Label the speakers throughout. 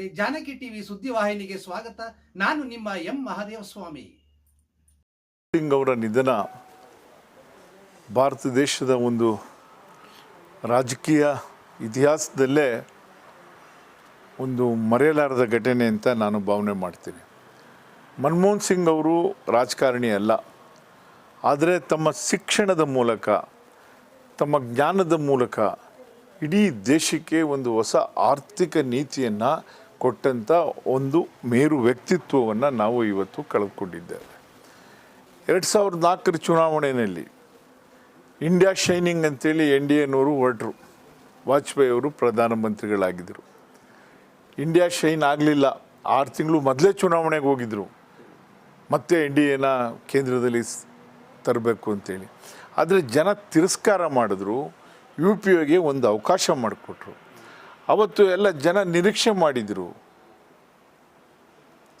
Speaker 1: Janaki TV ಸುದ್ದಿವಾಹಿನಿಗೆ ಸ್ವಾಗತ. ನಾನು ನಿಮ್ಮ ಎಂ ಮಹಾದೇವ ಸ್ವಾಮಿ.
Speaker 2: ಸಿಂಗ್ ಅವರ ನಿಧನ ಭಾರತ ದೇಶದ ಒಂದು ರಾಜಕೀಯ ಇತಿಹಾಸದಲ್ಲೇ ಒಂದು ಮರೆಯಲಾರದ ಘಟನೆ ಅಂತ ನಾನು ಭಾವನೆ ಮಾಡ್ತೀನಿ. ಮನಮೋಹನ್ ಸಿಂಗ್ ಅವರು ರಾಜಕಾರಣಿ ಅಲ್ಲ. ಆದರೆ ತಮ್ಮ ಶಿಕ್ಷಣದ ಮೂಲಕ, ತಮ್ಮ ಜ್ಞಾನದ ಮೂಲಕ ಇಡೀ ದೇಶಕ್ಕೆ ಒಂದು ಹೊಸ ಆರ್ಥಿಕ ನೀತಿಯನ್ನು ಕೊಟ್ಟಂಥ ಒಂದು ಮೇರು ವ್ಯಕ್ತಿತ್ವವನ್ನು ನಾವು ಇವತ್ತು ಕಳೆದುಕೊಂಡಿದ್ದೇವೆ. ಎರಡು ಸಾವಿರದ ನಾಲ್ಕರ ಚುನಾವಣೆಯಲ್ಲಿ ಇಂಡಿಯಾ ಶೈನಿಂಗ್ ಅಂತೇಳಿ ಎನ್ ಡಿ ಎನವರು ಹೊರಟರು. ವಾಜಪೇಯಿ ಅವರು ಪ್ರಧಾನಮಂತ್ರಿಗಳಾಗಿದ್ದರು ಇಂಡಿಯಾ ಶೈನ್ ಆಗಲಿಲ್ಲ. ಆರು ತಿಂಗಳು ಮೊದಲೇ ಚುನಾವಣೆಗೆ ಹೋಗಿದ್ದರು ಮತ್ತೆ ಎನ್ ಡಿ ಎನ ಕೇಂದ್ರದಲ್ಲಿ ತರಬೇಕು ಅಂತೇಳಿ. ಆದರೆ ಜನ ತಿರಸ್ಕಾರ ಮಾಡಿದ್ರು. ಯು ಪಿ ಒಗೆ ಒಂದು ಅವಕಾಶ ಮಾಡಿಕೊಟ್ರು. ಅವತ್ತು ಎಲ್ಲ ಜನ ನಿರೀಕ್ಷೆ ಮಾಡಿದರು.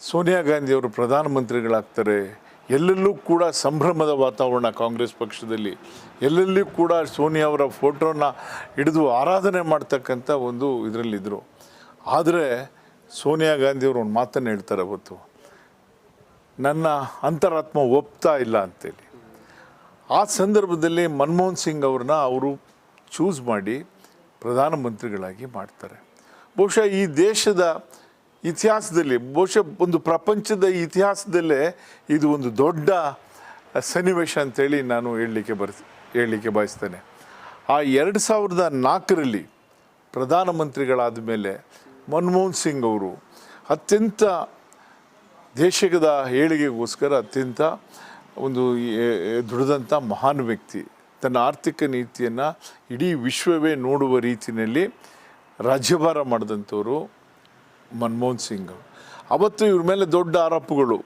Speaker 2: ಸೋನಿಯಾ ಗಾಂಧಿ ಅವರು ಪ್ರಧಾನಮಂತ್ರಿಗಳಾಗ್ತಾರೆ. ಎಲ್ಲೆಲ್ಲೂ ಕೂಡ ಸಂಭ್ರಮದ ವಾತಾವರಣ ಕಾಂಗ್ರೆಸ್ ಪಕ್ಷದಲ್ಲಿ. ಎಲ್ಲೆಲ್ಲೂ ಕೂಡ ಸೋನಿಯಾ ಅವರ ಫೋಟೋನ ಹಿಡಿದು ಆರಾಧನೆ ಮಾಡ್ತಕ್ಕಂಥ ಒಂದು ಇದರಲ್ಲಿದ್ದರು ಆದರೆ ಸೋನಿಯಾ ಗಾಂಧಿ ಅವರು ಒಂದು ಮಾತನ್ನು ಹೇಳ್ತಾರೆ ಅವತ್ತು. ನನ್ನ ಅಂತರಾತ್ಮ ಒಪ್ತಾ ಇಲ್ಲ ಅಂತೇಳಿ. ಆ ಸಂದರ್ಭದಲ್ಲಿ ಮನಮೋಹನ್ ಸಿಂಗ್ ಅವ್ರನ್ನ ಅವರು ಚೂಸ್ ಮಾಡಿ ಪ್ರಧಾನಮಂತ್ರಿಗಳಾಗಿ ಮಾಡ್ತಾರೆ. ಬಹುಶಃ ಈ ದೇಶದ ಇತಿಹಾಸದಲ್ಲಿ, ಬಹುಶಃ ಒಂದು ಪ್ರಪಂಚದ ಇತಿಹಾಸದಲ್ಲೇ ಇದು ಒಂದು ದೊಡ್ಡ ಸನ್ನಿವೇಶ ಅಂತೇಳಿ ನಾನು ಹೇಳಲಿಕ್ಕೆ ಬರ್, ಹೇಳಲಿಕ್ಕೆ ಬಯಸ್ತೇನೆ. ಆ ಎರಡು ಸಾವಿರದ ನಾಲ್ಕರಲ್ಲಿ ಪ್ರಧಾನಮಂತ್ರಿಗಳಾದ ಮೇಲೆ ಮನಮೋಹನ್ ಸಿಂಗ್ ಅವರು ಅತ್ಯಂತ ದೇಶದ ಏಳಿಗೆಗೋಸ್ಕರ ಅತ್ಯಂತ ಒಂದು ದುಡಿದಂಥ ಮಹಾನ್ ವ್ಯಕ್ತಿ. ತನ್ನ ಆರ್ಥಿಕ ನೀತಿಯನ್ನು ಇಡೀ ವಿಶ್ವವೇ ನೋಡುವ ರೀತಿಯಲ್ಲಿ ರಾಜ್ಯಭಾರ ಮಾಡಿದಂಥವರು ಮನಮೋಹನ್ ಸಿಂಗ್. ಅವತ್ತು ಇವ್ರ ಮೇಲೆ ದೊಡ್ಡ ಆರೋಪಗಳು.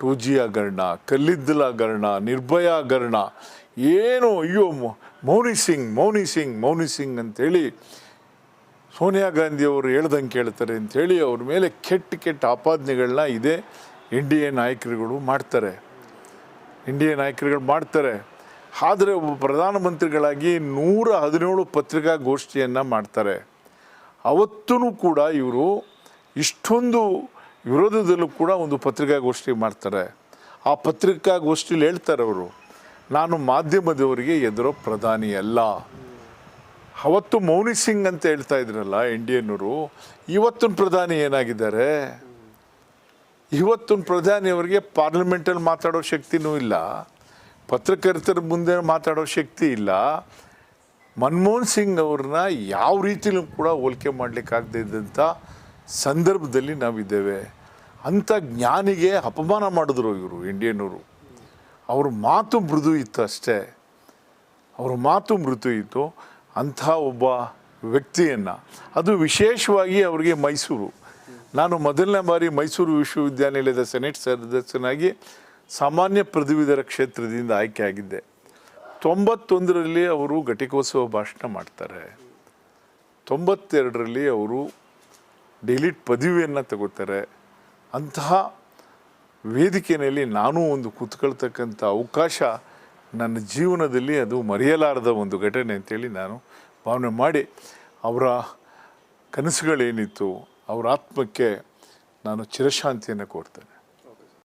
Speaker 2: ಟೂ ಜಿ ಹಗರಣ ಕಲ್ಲಿದ್ದಲ ಹಗರಣ ನಿರ್ಭಯ ಹಗರಣ ಏನು, ಅಯ್ಯೋ ಮೌನಿ ಸಿಂಗ್ ಮೌನಿ ಸಿಂಗ್ ಮೌನಿ ಸಿಂಗ್ ಅಂತೇಳಿ ಸೋನಿಯಾ ಗಾಂಧಿ ಅವರು ಹೇಳ್ದಂಗೆ ಕೇಳ್ತಾರೆ ಅಂಥೇಳಿ ಅವ್ರ ಮೇಲೆ ಕೆಟ್ಟ ಕೆಟ್ಟ ಆಪಾದನೆಗಳನ್ನ ಇದೇ. ಇಂಡಿಯನ್ ನಾಯಕರುಗಳು ಮಾಡ್ತಾರೆ. ಇಂಡಿಯನ್ ನಾಯಕರುಗಳು ಮಾಡ್ತಾರೆ. ಆದರೆ ಪ್ರಧಾನಮಂತ್ರಿಗಳಾಗಿ ನೂರ ಹದಿನೇಳು ಪತ್ರಿಕಾಗೋಷ್ಠಿಯನ್ನು ಮಾಡ್ತಾರೆ. ಅವತ್ತೂ ಕೂಡ ಇವರು ಇಷ್ಟೊಂದು ವಿರೋಧದಲ್ಲೂ ಕೂಡ ಒಂದು ಪತ್ರಿಕಾಗೋಷ್ಠಿ ಮಾಡ್ತಾರೆ. ಆ ಪತ್ರಿಕಾಗೋಷ್ಠಿಲಿ ಹೇಳ್ತಾರೆ ಅವರು, ನಾನು ಮಾಧ್ಯಮದವರಿಗೆ ಎದುರೋ ಪ್ರಧಾನಿ ಅಲ್ಲ. ಅವತ್ತು ಮೌನಿ ಸಿಂಗ್ ಅಂತ ಹೇಳ್ತಾ ಇದ್ರಲ್ಲ ಇಂಡಿಯನ್ನರು ಇವತ್ತಿನ ಪ್ರಧಾನಿ ಏನಾಗಿದ್ದಾರೆ? ಇವತ್ತಿನ ಪ್ರಧಾನಿಯವರಿಗೆ ಪಾರ್ಲಿಮೆಂಟಲ್ಲಿ ಮಾತಾಡೋ ಶಕ್ತಿನೂ ಇಲ್ಲ. ಪತ್ರಕರ್ತರ ಮುಂದೆ ಮಾತಾಡೋ ಶಕ್ತಿ ಇಲ್ಲ. ಮನಮೋಹನ್ ಸಿಂಗ್ ಅವ್ರನ್ನ ಯಾವ ರೀತಿಲೂ ಕೂಡ ಹೋಲಿಕೆ ಮಾಡಲಿಕ್ಕಾಗದೇ ಇದ್ದಂಥ ಸಂದರ್ಭದಲ್ಲಿ ನಾವಿದ್ದೇವೆ. ಅಂಥ ಜ್ಞಾನಿಗೆ ಅಪಮಾನ ಮಾಡಿದ್ರು ಇವರು, ಇಂಡಿಯನ್ನವರು. ಅವ್ರ ಮಾತು ಮೃದು ಇತ್ತು ಅಷ್ಟೇ. ಅವ್ರ ಮಾತು ಮೃದು ಇತ್ತು. ಅಂಥ ಒಬ್ಬ ವ್ಯಕ್ತಿಯನ್ನು. ಅದು ವಿಶೇಷವಾಗಿ ಅವರಿಗೆ ಮೈಸೂರು. ನಾನು ಮೊದಲನೇ ಬಾರಿ ಮೈಸೂರು ವಿಶ್ವವಿದ್ಯಾನಿಲಯದ ಸೆನೆಟ್ ಸದಸ್ಯನಾಗಿ ಸಾಮಾನ್ಯ ಪದವೀಧರ ಕ್ಷೇತ್ರದಿಂದ ಆಯ್ಕೆಯಾಗಿದ್ದೆ ತೊಂಬತ್ತೊಂದರಲ್ಲಿ ಅವರು ಘಟಿಕೋತ್ಸವ ಭಾಷಣ ಮಾಡ್ತಾರೆ. ತೊಂಬತ್ತೆರಡರಲ್ಲಿ ಅವರು ಡಿಲೀಟ್ ಪದವಿಯನ್ನು ತಗೋತಾರೆ. ಅಂತಹ ವೇದಿಕೆಯಲ್ಲಿ ನಾನೂ ಒಂದು ಕೂತ್ಕೊಳ್ತಕ್ಕಂಥ ಅವಕಾಶ ನನ್ನ ಜೀವನದಲ್ಲಿ ಅದು ಮರೆಯಲಾರದ ಒಂದು ಘಟನೆ ಅಂತೇಳಿ ನಾನು ಭಾವನೆ ಮಾಡಿ ಅವರ ಕನಸುಗಳೇನಿತ್ತು, ಅವರ ಆತ್ಮಕ್ಕೆ ನಾನು ಚಿರಶಾಂತಿಯನ್ನು ಕೋರ್ತೇನೆ.